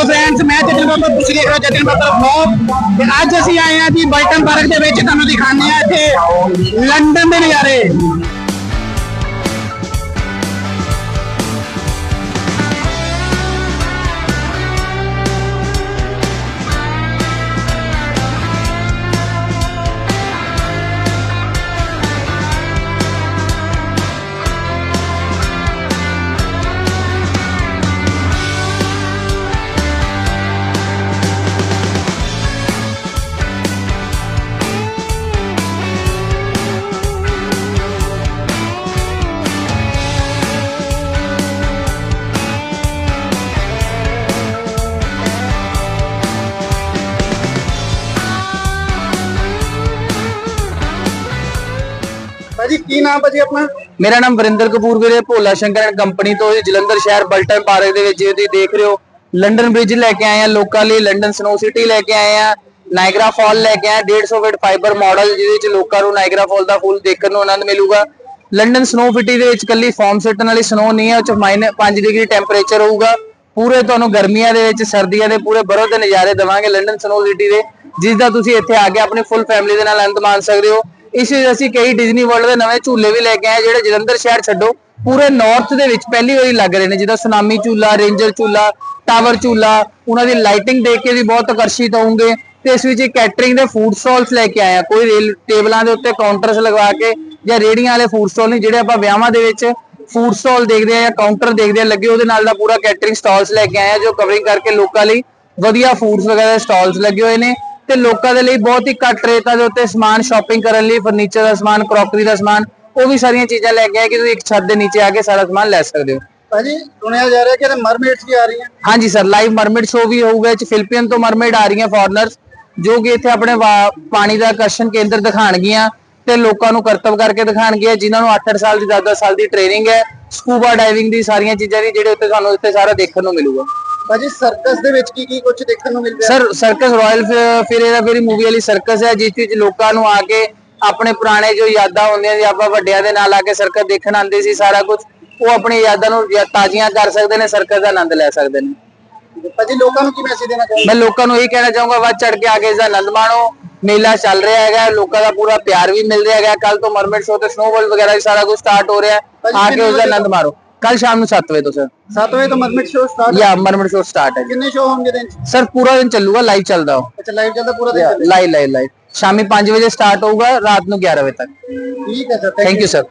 Hello friends ਮੈਂ ਜਤਨ ਬਾਬਾ, ਤੁਸੀਂ ਦੇਖ ਰਹੇ ਹੋ ਜਤਨ ਬਾਬਾ ਵਲੌਗ ਤੇ ਅੱਜ ਅਸੀਂ ਆਏ ਹਾਂ ਜੀ ਬਲਟਨ ਪਾਰਕ ਦੇ ਵਿੱਚ, ਤੁਹਾਨੂੰ ਦਿਖਾਉਂਦੇ ਆ ਇੱਥੇ ਲੰਡਨ ਦੇ ਨਜ਼ਾਰੇ। ਭਾਜੀ, ਕੀ ਨਾਮ ਭਾਜੀ ਆਪਣਾ? ਮੇਰਾ ਨਾਮ ਵਰਿੰਦਰ ਕਪੂਰ ਵੀਰੇ, ਭੋਲਾ ਸ਼ੰਕਰ ਕੰਪਨੀ ਤੋਂ ਜਲੰਧਰ ਸ਼ਹਿਰ, ਬਲਟਨ ਪਾਰਕ ਦੇ ਵਿੱਚ ਤੁਸੀਂ ਦੇਖ ਰਹੇ ਹੋ। ਲੰਡਨ ਬ੍ਰਿਜ ਲੈ ਕੇ ਆਏ ਆ, ਲੋਕਾਂ ਲਈ ਲੰਡਨ ਸਨੋ ਸਿਟੀ ਲੈ ਕੇ ਆਏ ਆ, ਨਾਇਗਰਾ ਫਾਲ ਲੈ ਕੇ ਆਏ 150 ਫਿਟ ਫਾਈਬਰ ਮਾਡਲ, ਜਿਹਦੇ ਵਿੱਚ ਲੋਕਾਂ ਨੂੰ ਨਾਇਗਰਾ ਫਾਲ ਦਾ ਫੁੱਲ ਦੇਖਣ ਨੂੰ ਆਨੰਦ ਮਿਲੂਗਾ। ਲੰਡਨ ਸਨੋ ਸਿਟੀ ਦੇ ਵਿੱਚ ਕੱਲੀ ਫਾਰਮ ਸਿੱਟਣ ਵਾਲੀ ਸਨੋ ਨਹੀਂ ਹੈ, ਉਹ ਚ 5 ਡਿਗਰੀ ਟੈਂਪਰੇਚਰ ਹੋਊਗਾ। ਪੂਰੇ ਤੁਹਾਨੂੰ ਗਰਮੀਆਂ ਦੇ ਵਿੱਚ, ਸਰਦੀਆਂ ਦੇ ਪੂਰੇ ਬਰਫ਼ ਦੇ ਨਜ਼ਾਰੇ ਦਵਾਂਗੇ ਲੰਡਨ ਸਨੋ ਸਿਟੀ ਦੇ, ਜਿਸ ਦਾ ਤੁਸੀਂ ਇੱਥੇ ਆ ਕੇ ਆਪਣੀ ਫੁੱਲ ਫੈਮਿਲੀ ਦੇ ਨਾਲ ਆਨੰਦ ਮਾਣ ਸਕਦੇ ਹੋ। ਇਸ ਵਿੱਚ ਅਸੀਂ ਕਈ ਡਿਜ਼ਨੀ ਵਰਲਡ ਦੇ ਨਵੇਂ ਝੂਲੇ ਵੀ ਲੈ ਕੇ ਆਏ ਜਿਹੜੇ ਜਲੰਧਰ ਸ਼ਹਿਰ ਛੱਡੋ। ਪੂਰੇ ਨਾਰਥ ਦੇ ਵਿੱਚ ਪਹਿਲੀ ਵਾਰੀ ਲੱਗ ਰਹੇ ਨੇ, ਜਿੱਦਾਂ ਸੁਨਾਮੀ ਝੂਲਾ ਰੇਂਜਰ ਝੂਲਾ ਟਾਵਰ ਝੂਲਾ, ਉਹਨਾਂ ਦੀ ਲਾਈਟਿੰਗ ਦੇਖ ਕੇ ਵੀ ਬਹੁਤ ਆਕਰਸ਼ਿਤ ਹੋਵੋਗੇ। ਤੇ ਇਸ ਵਿੱਚ ਕੈਟਰਿੰਗ ਦੇ ਫੂਡ ਸਟਾਲਸ ਲੈ ਕੇ ਆਏ ਆ, ਕੋਈ ਰੇਲ ਟੇਬਲਾਂ ਦੇ ਉੱਤੇ ਕਾਊਂਟਰਸ ਲਗਵਾ ਕੇ ਜਾਂ ਰੇੜੀਆਂ ਵਾਲੇ ਫੂਡ ਸਟਾਲ ਨਹੀਂ ਜਿਹੜੇ ਆਪਾਂ ਵਿਆਹਾਂ ਦੇ ਵਿੱਚ ਫੂਡ ਸਟਾਲ ਦੇਖਦੇ ਆ ਜਾਂ ਕਾਊਂਟਰ ਦੇਖਦੇ ਆ, ਲੱਗੇ ਉਹਦੇ ਨਾਲ ਦਾ ਪੂਰਾ ਕੈਟਰਿੰਗ ਸਟਾਲਸ ਲੈ ਕੇ ਆਏ ਆ, ਜੋ ਕਵਰਿੰਗ ਕਰਕੇ ਲੋਕਾਂ ਲਈ ਵਧੀਆ ਫੂਡਸ ਵਗੈਰਾ ਸਟਾਲਸ ਲੱਗੇ ਹੋਏ ਨੇ। ਤੇ ਲੋਕਾਂ ਦੇ ਲਈ ਬਹੁਤ ਹੀ ਘੱਟ ਰੇਟਾਂ ਦੇ ਉੱਤੇ ਸਮਾਨ ਸ਼ਾਪਿੰਗ ਕਰਨ ਲਈ ਫਰਨੀਚਰ ਦਾ ਸਮਾਨ ਕਰੋਕਰੀ ਦਾ ਸਮਾਨ ਉਹ ਵੀ ਸਾਰੀਆਂ ਚੀਜ਼ਾਂ ਲੈ ਕੇ ਆਏ ਕਿ ਤੁਸੀਂ ਇੱਕ ਛੱਤ ਦੇ ਨੀਚੇ ਆ ਕੇ ਸਾਰਾ ਸਮਾਨ ਲੈ ਸਕਦੇ ਹੋ। ਭਾਜੀ ਸੁਣਿਆ ਜਾ ਰਿਹਾ ਕਿ ਮਰਮੇਡਸ ਵੀ ਆ ਰਹੀਆਂ? ਹਾਂਜੀ ਸਰ ਲਾਈਵ ਮਰਮੇਡ ਸ਼ੋ ਵੀ ਹੋਊਗਾ ਇਹ ਫਿਲੀਪੀਨ ਤੋਂ ਮਰਮੇਡ ਆ ਰਹੀਆਂ ਫੋਰਨਰਸ ਜੋ ਕਿ ਇੱਥੇ ਆਪਣੇ ਪਾਣੀ ਦਾ ਆਕਰਸ਼ਣ ਕੇਂਦਰ ਦਿਖਾਣਗੀਆਂ ਤੇ ਲੋਕਾਂ ਨੂੰ ਕਰਤਵ ਕਰਕੇ ਦਿਖਾਣਗੀਆਂ ਜਿਨ੍ਹਾਂ ਨੂੰ 8-8 ਸਾਲ ਦੀ 10-10 ਸਾਲ ਦੀ ਟ੍ਰੇਨਿੰਗ ਹੈ। ਸਕੂਬਾ ਡਾਈਵਿੰਗ ਦੀ ਸਾਰੀਆਂ ਚੀਜ਼ਾਂ ਦੀ ਜਿਹੜੇ ਉੱਤੇ ਤੁਹਾਨੂੰ ਇੱਥੇ ਸਾਰਾ ਦੇਖਣ ਨੂੰ ਮਿਲੂਗਾ। ਭਾਜੀ ਸਰਕਸ ਦੇ ਵਿੱਚ ਕੀ ਕੀ ਕੁਝ ਦੇਖਣ ਨੂੰ ਮਿਲ ਰਿਹਾ? ਸਰ ਸਰਕਸ ਰਾਇਲ ਫਿਰ ਇਹਦਾ ਮੇਰੀ ਮੂਵੀ ਵਾਲੀ ਸਰਕਸ ਹੈ ਜਿਸ ਵਿੱਚ ਲੋਕਾਂ ਨੂੰ ਆ ਕੇ ਆਪਣੇ ਪੁਰਾਣੇ ਜੋ ਯਾਦਾਂ ਹੁੰਦੀਆਂ ਸੀ ਆਪਾਂ ਵੱਡਿਆਂ ਦੇ ਨਾਲ ਆ ਕੇ ਸਰਕਸ ਦੇਖਣ ਆਉਂਦੇ ਸੀ ਸਾਰਾ ਕੁਝ ਉਹ ਆਪਣੀ ਯਾਦਾਂ ਨੂੰ ਤਾਜ਼ੀਆਂ ਕਰ ਸਕਦੇ ਨੇ ਸਰਕਸ ਦਾ ਆਨੰਦ ਲੈ ਸਕਦੇ ਨੇ। ਭਾਜੀ ਲੋਕਾਂ ਨੂੰ ਕੀ ਮੈਸੇਜ ਦੇਣਾ ਚਾਹੁੰਦੇ? ਮੈਂ ਲੋਕਾਂ ਨੂੰ ਇਹ ਕਹਿਣਾ ਚਾਹੂੰਗਾ ਵੱਧ ਚੜ ਕੇ ਆ ਕੇ ਇਸ ਦਾ ਆਨੰਦ ਮਾਣੋ। ਮੇਲਾ ਚੱਲ ਰਿਹਾ ਹੈਗਾ ਲੋਕਾਂ ਦਾ ਪੂਰਾ ਪਿਆਰ ਵੀ ਮਿਲ ਰਿਹਾ ਹੈਗਾ। ਕੱਲ ਤੋਂ ਮਰਮੇਡ ਸ਼ੋ ਤੇ ਸਨੋ ਵਰਲਡ ਵਗੈਰਾ ਵੀ ਸਾਰਾ ਕੁਝ ਸਟਾਰਟ ਹੋ ਰਿਹਾ। ਹੈ ਆ ਕੇ ਉਸ ਦਾ ਆਨੰਦ ਮਾਰੋ ਕੱਲ ਸ਼ਾਮ ਨੂੰ 7 ਵਜੇ ਤੋਂ ਸਰ 7 ਵਜੇ ਤੋਂ ਮਰਮੇਡ ਸ਼ੋ ਸਟਾਰਟ ਯਾ ਮਰਮੇਡ ਸ਼ੋ ਸਟਾਰਟ ਹੈ। ਕਿੰਨੇ ਸ਼ੋ ਹੋਣਗੇ ਦਿਨ ਚ? ਸਰ ਪੂਰਾ ਦਿਨ ਚੱਲੂਗਾ ਲਾਈਵ ਚੱਲਦਾ ਉਹ। ਅੱਛਾ ਲਾਈਵ ਚੱਲਦਾ ਪੂਰਾ ਦਿਨ। ਲਾਈਵ ਲਾਈਵ ਲਾਈਵ ਸ਼ਾਮੀ 5 ਵਜੇ ਸਟਾਰਟ ਹੋਊਗਾ ਰਾਤ ਨੂੰ 11 ਵਜੇ ਤੱਕ। ਠੀਕ ਹੈ ਸਰ ਥੈਂਕ ਯੂ ਸਰ